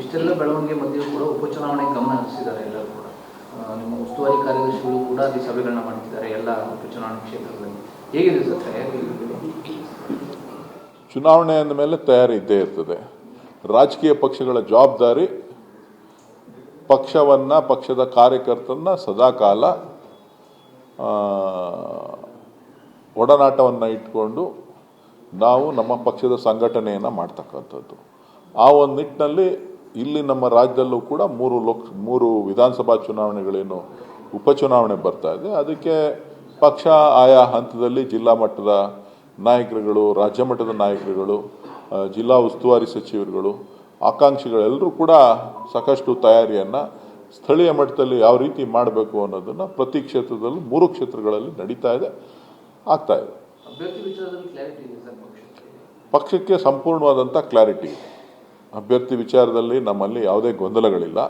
ಇಷ್ಟೆಲ್ಲ ಬೆಳವಣಿಗೆ ಮಧ್ಯೆ ಕೂಡ ಉಪಚುನಾವಣೆ ಗಮನ ಹರಿಸಿದ್ದಾರೆ ಎಲ್ಲರೂ ಕೂಡ. ನಿಮ್ಮ ಉಸ್ತುವಾರಿ ಕಾರ್ಯದರ್ಶಿಗಳು ಕೂಡ ಅಲ್ಲಿ ಸಭೆಗಳನ್ನ ಮಾಡ್ತಿದ್ದಾರೆ ಎಲ್ಲ ಉಪಚುನಾವಣೆ ಕ್ಷೇತ್ರಗಳಲ್ಲಿ. ಹೇಗಿದೆ ಸರ್ ತಯಾರಿ? ಚುನಾವಣೆ ಅಂದ ಮೇಲೆ ತಯಾರಿ ಇದ್ದೇ ಇರ್ತದೆ. ರಾಜಕೀಯ ಪಕ್ಷಗಳ ಜವಾಬ್ದಾರಿ, ಪಕ್ಷವನ್ನ, ಪಕ್ಷದ ಕಾರ್ಯಕರ್ತರನ್ನ ಸದಾಕಾಲ ಒಡನಾಟವನ್ನು ಇಟ್ಕೊಂಡು ನಾವು ನಮ್ಮ ಪಕ್ಷದ ಸಂಘಟನೆಯನ್ನು ಮಾಡ್ತಕ್ಕಂಥದ್ದು. ಆ ಒಂದು ನಿಟ್ಟಿನಲ್ಲಿ ಇಲ್ಲಿ ನಮ್ಮ ರಾಜ್ಯದಲ್ಲೂ ಕೂಡ ಮೂರು ಲೋಕ್ ಮೂರು ವಿಧಾನಸಭಾ ಚುನಾವಣೆಗಳೇನು ಉಪಚುನಾವಣೆ ಬರ್ತಾ ಇದೆ. ಅದಕ್ಕೆ ಪಕ್ಷ ಆಯಾ ಹಂತದಲ್ಲಿ ಜಿಲ್ಲಾ ಮಟ್ಟದ ನಾಯಕರುಗಳು ರಾಜ್ಯ ಮಟ್ಟದ ನಾಯಕರುಗಳು ಜಿಲ್ಲಾ ಉಸ್ತುವಾರಿ ಸಚಿವರುಗಳು ಆಕಾಂಕ್ಷಿಗಳೆಲ್ಲರೂ ಕೂಡ ಸಾಕಷ್ಟು ತಯಾರಿಯನ್ನು ಸ್ಥಳೀಯ ಮಟ್ಟದಲ್ಲಿ ಯಾವ ರೀತಿ ಮಾಡಬೇಕು ಅನ್ನೋದನ್ನು ಪ್ರತಿ ಕ್ಷೇತ್ರದಲ್ಲೂ ಮೂರು ಕ್ಷೇತ್ರಗಳಲ್ಲಿ ನಡೀತಾ ಇದೆ ಆಗ್ತಾ ಇದೆ. ಪಕ್ಷಕ್ಕೆ? ಸಂಪೂರ್ಣವಾದಂಥ ಕ್ಲಾರಿಟಿ ಇದೆ. ಅಭ್ಯರ್ಥಿ ವಿಚಾರದಲ್ಲಿ ನಮ್ಮಲ್ಲಿ ಯಾವುದೇ ಗೊಂದಲಗಳಿಲ್ಲ.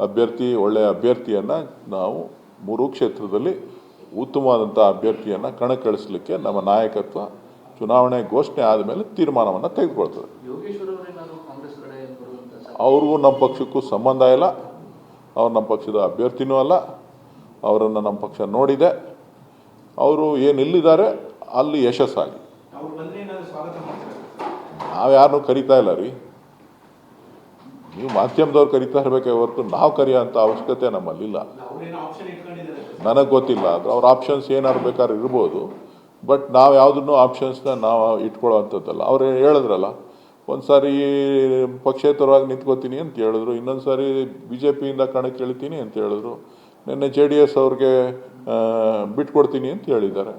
ಅಭ್ಯರ್ಥಿ ಒಳ್ಳೆಯ ಅಭ್ಯರ್ಥಿಯನ್ನು ನಾವು ಮೂರು ಕ್ಷೇತ್ರದಲ್ಲಿ ಉತ್ತಮವಾದಂಥ ಅಭ್ಯರ್ಥಿಯನ್ನು ಕಣಕ್ಕಿಳಿಸಲಿಕ್ಕೆ ನಮ್ಮ ನಾಯಕತ್ವ ಚುನಾವಣೆ ಘೋಷಣೆ ಆದಮೇಲೆ ತೀರ್ಮಾನವನ್ನು ತೆಗೆದುಕೊಳ್ತದೆ. ಅವ್ರಿಗೂ ನಮ್ಮ ಪಕ್ಷಕ್ಕೂ ಸಂಬಂಧ ಇಲ್ಲ. ಅವ್ರು ನಮ್ಮ ಪಕ್ಷದ ಅಭ್ಯರ್ಥಿನೂ ಅಲ್ಲ. ಅವರನ್ನು ನಮ್ಮ ಪಕ್ಷ ನೋಡಿದೆ. ಅವರು ಏನು ಇಲ್ಲಿದ್ದಾರೆ ಅಲ್ಲಿ ಯಶಸ್ಸಾಗಿ. ನಾವು ಯಾರನ್ನೂ ಕರಿತಾ ಇಲ್ಲ ರೀ. ನೀವು ಮಾಧ್ಯಮದವ್ರು ಕರಿತಾ ಇರಬೇಕೇ ಹೊರತು ನಾವು ಕರೆಯೋ ಅಂಥ ಅವಶ್ಯಕತೆ ನಮ್ಮಲ್ಲಿಲ್ಲ. ನನಗೆ ಗೊತ್ತಿಲ್ಲ ಅದು ಅವ್ರ ಆಪ್ಷನ್ಸ್ ಏನಾದ್ರು ಬೇಕಾದ್ರೆ ಇರ್ಬೋದು. ಬಟ್ ನಾವು ಯಾವುದನ್ನು ಆಪ್ಷನ್ಸ್ನ ನಾವು ಇಟ್ಕೊಳ್ಳೋ ಅಂಥದ್ದಲ್ಲ. ಅವ್ರು ಹೇಳಿದ್ರಲ್ಲ ಒಂದು ಸಾರಿ ಪಕ್ಷೇತರವಾಗಿ ನಿಂತ್ಕೋತೀನಿ ಅಂತ ಹೇಳಿದ್ರು ಇನ್ನೊಂದು ಸಾರಿ ಬಿ ಜೆ ಪಿಯಿಂದ ಕಣಕ್ಕೆ ಇಳಿತೀನಿ ಅಂತ ಹೇಳಿದ್ರು. ನಿನ್ನೆ ಜೆ ಡಿ ಎಸ್ ಅವ್ರಿಗೆ ಬಿಟ್ಕೊಡ್ತೀನಿ ಅಂತ ಹೇಳಿದ್ದಾರೆ.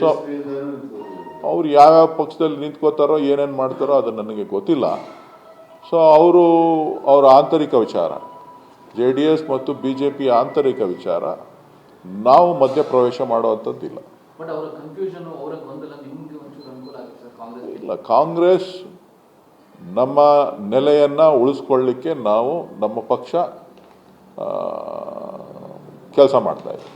ಸೊ ಅವ್ರು ಯಾವ್ಯಾವ ಪಕ್ಷದಲ್ಲಿ ನಿಂತ್ಕೋತಾರೋ ಏನೇನು ಮಾಡ್ತಾರೋ ಅದು ನನಗೆ ಗೊತ್ತಿಲ್ಲ. ಸೊ ಅವರು ಅವರ ಆಂತರಿಕ ವಿಚಾರ ಜೆ ಡಿ ಎಸ್ ಮತ್ತು ಬಿ ಜೆ ಪಿ ಆಂತರಿಕ ವಿಚಾರ ನಾವು ಮಧ್ಯಪ್ರವೇಶ ಮಾಡುವಂಥದ್ದಿಲ್ಲ. ಬಟ್ ಅವರ ಕನ್ಫ್ಯೂಷನ್ ಅವರ ಗೊಂದಲ ನಿಮ್ಗೆ ಒಂಚೂರು ಅನುಕೂಲ ಆಗುತ್ತೆ ಸರ್ ಕಾಂಗ್ರೆಸ್ ಇಲ್ಲ ಕಾಂಗ್ರೆಸ್ ನಮ್ಮ ನೆಲೆಯನ್ನು ಉಳಿಸ್ಕೊಳ್ಳಿಕ್ಕೆ ನಾವು ನಮ್ಮ ಪಕ್ಷ ಕೆಲಸ ಮಾಡ್ತಾ ಇದೆ.